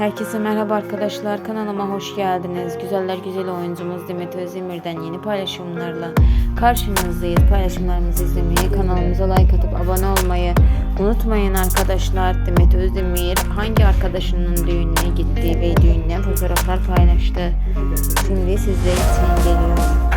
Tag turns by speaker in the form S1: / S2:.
S1: Herkese merhaba arkadaşlar. Kanalıma hoş geldiniz. Güzeller güzeli oyuncumuz Demet Özdemir'den yeni paylaşımlarla karşınızdayız. Paylaşımlarımızı izlemeyi, kanalımıza like atıp abone olmayı unutmayın arkadaşlar. Demet Özdemir hangi arkadaşının düğününe gitti ve düğünden fotoğraflar paylaştı. Şimdi sizler için geliyor.